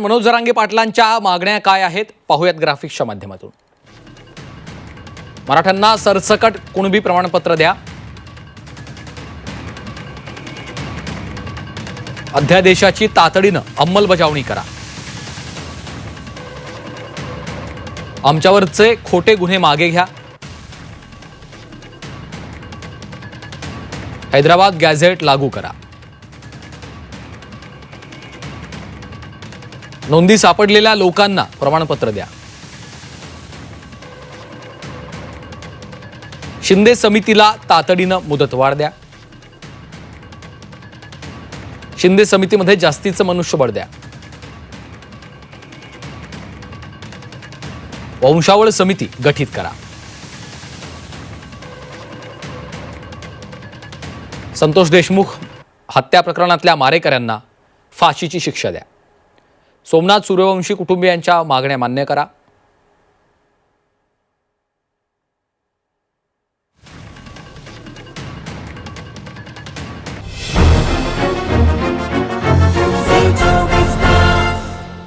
मनोज जरांगे पाटलांच्या मागण्या काय आहेत? पाहूयात ग्राफिक्सच्या माध्यमातून. मराठ्यांना सरसकट कुणबी प्रमाणपत्र द्या. अध्यादेशाची तातडीनं अंमलबजावणी करा. आमच्यावरचे खोटे गुन्हे मागे घ्या. हैदराबाद गॅझेट लागू करा. नोंदी सापडलेल्या लोकांना प्रमाणपत्र द्या. शिंदे समितीला तातडीनं मुदतवाढ द्या. शिंदे समितीमध्ये जास्तीचं मनुष्यबळ द्या. वंशावळ समिती गठीत करा. संतोष देशमुख हत्या प्रकरणातल्या मारेकऱ्यांना फाशीची शिक्षा द्या. सोमनाथ सूर्यवंशी कुटुंबियांच्या मागण्या मान्य करा.